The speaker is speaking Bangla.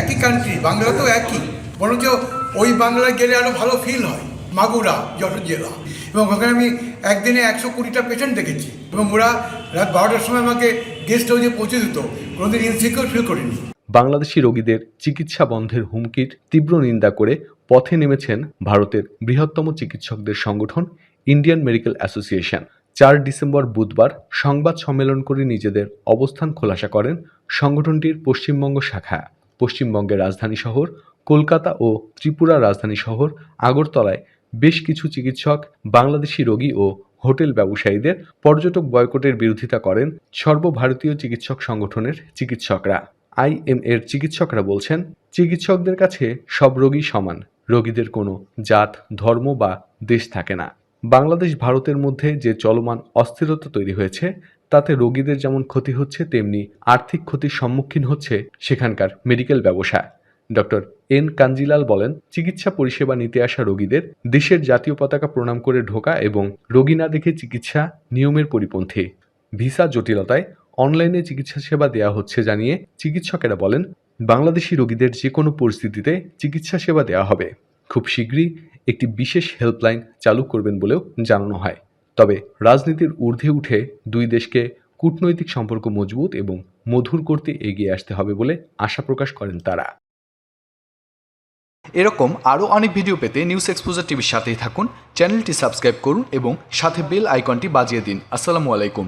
একই কান্ট্রি বাংলা তো একই, বরঞ্চ ওই বাংলায় গেলে আরও ভালো ফিল হয়, মাগুরা, যশোর জেলা। এবং ওখানে আমি একদিনে একশো কুড়িটা পেশেন্ট দেখেছি এবং ওরা রাত বারোটার সময় আমাকে গেস্ট হাউসে পৌঁছে দিত, কোনোদিন ইনসিকিউর ফিল করিনি। বাংলাদেশি রোগীদের চিকিৎসা বন্ধের হুমকির তীব্র নিন্দা করে পথে নেমেছেন ভারতের বৃহত্তম চিকিৎসকদের সংগঠন ইন্ডিয়ান মেডিকেল অ্যাসোসিয়েশন। চার ডিসেম্বর বুধবার সংবাদ সম্মেলন করে নিজেদের অবস্থান খোলাসা করেন সংগঠনটির পশ্চিমবঙ্গ শাখা। পশ্চিমবঙ্গের রাজধানী শহর, কলকাতা ও ত্রিপুরা রাজধানী শহর, আগরতলায় বেশ কিছু চিকিৎসক, বাংলাদেশি রোগী ও হোটেল ব্যবসায়ীদের পর্যটক বয়কটের বিরোধিতা করেন সর্বভারতীয় চিকিৎসক সংগঠনের চিকিৎসকরা। আইএম এর চিকিৎসকরা বলছেন, চিকিৎসকদের কাছে সব রোগী সমান, রোগীদের কোনো জাত, ধর্ম বা দেশ থাকে না। বাংলাদেশ, ভারতের মধ্যে যে চলমান অস্থিরতা তৈরি হয়েছে তাতে রোগীদের যেমন ক্ষতি হচ্ছে, তেমনি আর্থিক ক্ষতির সম্মুখীন হচ্ছে সেখানকার মেডিকেল ব্যবসা ডক্টর এন. কাঞ্জিলাল বলেন, চিকিৎসা পরিষেবা নিতে আসা রোগীদের দেশের জাতীয় পতাকা প্রণাম করে ঢোকা এবং রোগী না দেখে চিকিৎসা নিয়মের পরিপন্থী। ভিসা জটিলতায় অনলাইনে চিকিৎসা সেবা দেওয়া হচ্ছে জানিয়ে চিকিৎসকেরা বলেন, বাংলাদেশি রোগীদের যে কোনো পরিস্থিতিতে চিকিৎসা সেবা দেওয়া হবে। খুব শীঘ্রই একটি বিশেষ হেল্পলাইন চালু করবেন বলেও জানানো হয়। তবে রাজনীতির ঊর্ধ্বে উঠে দুই দেশকে কূটনৈতিক সম্পর্ক মজবুত এবং মধুর করতে এগিয়ে আসতে হবে বলে আশা প্রকাশ করেন তারা। এরকম আরও অনেক ভিডিও পেতে নিউজ এক্সপোজার টিভির সাথেই থাকুন, চ্যানেলটি সাবস্ক্রাইব করুন এবং সাথে বেল আইকনটি বাজিয়ে দিন। আসসালামু আলাইকুম।